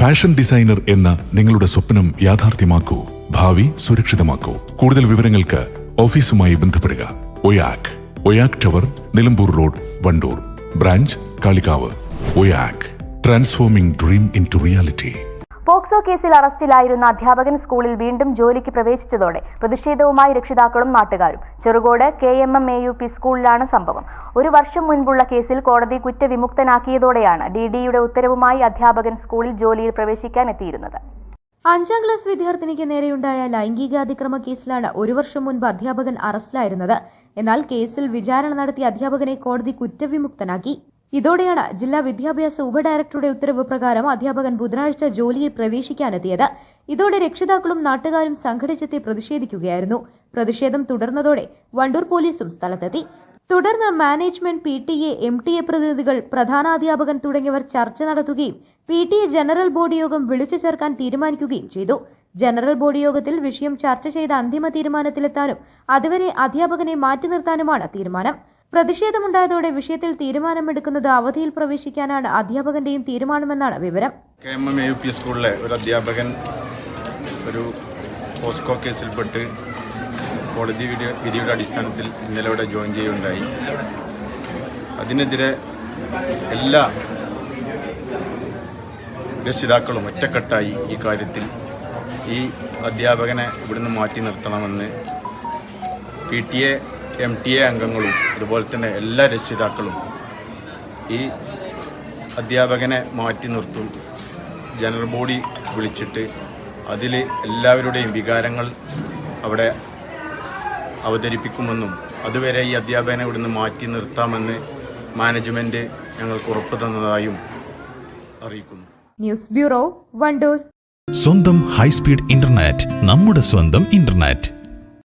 Fashion designer എന്ന നിങ്ങളുടെ സ്വപ്നം യാഥാർത്ഥ്യമാക്കൂ. ഭാവി സുരക്ഷിതമാക്കൂ. കൂടുതൽ വിവരങ്ങൾക്ക് ഓഫീസുമായി ബന്ധപ്പെടുക. Oyak. Oyak tower Nilambur road Wandoor. Branch Kalikavu. Oyak. Transforming dream in reality POCSO കേസിൽ അറസ്റ്റിലായിരുന്ന അധ്യാപകൻ സ്കൂളിൽ വീണ്ടും ജോലിക്ക് പ്രവേശിച്ചതോടെ പ്രതിഷേധവുമായി രക്ഷിതാക്കളും നാട്ടുകാരും. Cherukode K M M A U P സ്കൂളിലാണ് സംഭവം. ഒരു വർഷം മുൻപുള്ള കേസിൽ കോടതി കുറ്റവിമുക്തനാക്കിയതോടെയാണ് ഡി ഡിയുടെ ഉത്തരവുമായി അധ്യാപകൻ സ്കൂളിൽ ജോലിയിൽ പ്രവേശിക്കാൻ എത്തിയിരുന്നത്. അഞ്ചാം ക്ലാസ് വിദ്യാർത്ഥിനിക്ക് നേരെയുണ്ടായ ലൈംഗികാതിക്രമ കേസിലാണ് ഒരു വർഷം മുൻപ് അധ്യാപകൻ അറസ്റ്റിലായിരുന്നത്. എന്നാൽ കേസിൽ വിചാരണ നടത്തിയ അധ്യാപകനെ കോടതി കുറ്റവിമുക്തനാക്കി. ഇതോടെയാണ് ജില്ലാ വിദ്യാഭ്യാസ ഉപഡയറക്ടറുടെ ഉത്തരവ് പ്രകാരം അധ്യാപകൻ ബുധനാഴ്ച ജോലിയിൽ പ്രവേശിക്കാനെത്തിയത്. ഇതോടെ രക്ഷിതാക്കളും നാട്ടുകാരും സംഘടിച്ചെത്തി പ്രതിഷേധിക്കുകയായിരുന്നു. പ്രതിഷേധം തുടർന്നതോടെ വണ്ടൂർ പോലീസും സ്ഥലത്തെത്തി. തുടർന്ന് management P T A M T A പ്രതിനിധികൾ പ്രധാനാധ്യാപകൻ തുടങ്ങിയവർ ചർച്ച നടത്തുകയും P T A general board യോഗം വിളിച്ചു ചേർക്കാൻ തീരുമാനിക്കുകയും ചെയ്തു. ജനറൽ ബോർഡ് യോഗത്തിൽ വിഷയം ചർച്ച ചെയ്ത അന്തിമ തീരുമാനത്തിലെത്താനും അതുവരെ അധ്യാപകനെ മാറ്റി നിർത്താനുമാണ് തീരുമാനം. പ്രതിഷേധമുണ്ടായതോടെ വിഷയത്തിൽ തീരുമാനമെടുക്കുന്നത് അവധിയിൽ പ്രവേശിക്കാനാണ് അധ്യാപകന്റെയും തീരുമാനമെന്നാണ് വിവരം. K M M U P സ്കൂളിലെ ഒരു അധ്യാപകൻ ഒരു പോസ്കോ കേസിൽപ്പെട്ട് കോടതി വിധി വിധിയുടെ അടിസ്ഥാനത്തിൽ ഇന്നലെ ഇവിടെ ജോയിൻ ചെയ്യുകയുണ്ടായി. അതിനെതിരെ എല്ലാ രക്ഷിതാക്കളും ഒറ്റക്കെട്ടായി ഈ കാര്യത്തിൽ ഈ അധ്യാപകനെ ഇവിടുന്ന് മാറ്റി നിർത്തണമെന്ന് P T A M T A അംഗങ്ങളും അതുപോലെ തന്നെ എല്ലാ രക്ഷിതാക്കളും ഈ അധ്യാപകനെ മാറ്റി നിർത്തും. ജനറൽ ബോഡി വിളിച്ചിട്ട് അതിൽ എല്ലാവരുടെയും വികാരങ്ങൾ അവിടെ അവതരിപ്പിക്കുമെന്നും അതുവരെ ഈ അധ്യാപകനെ ഇവിടുന്ന് മാറ്റി നിർത്താമെന്ന് മാനേജ്മെന്റ് ഞങ്ങൾക്ക് ഉറപ്പ് തന്നതായും അറിയിക്കുന്നു. News bureau Wandoor. സ്വന്തം ഹൈസ്പീഡ് ഇന്റർനെറ്റ് നമ്മുടെ സ്വന്തം ഇന്റർനെറ്റ്.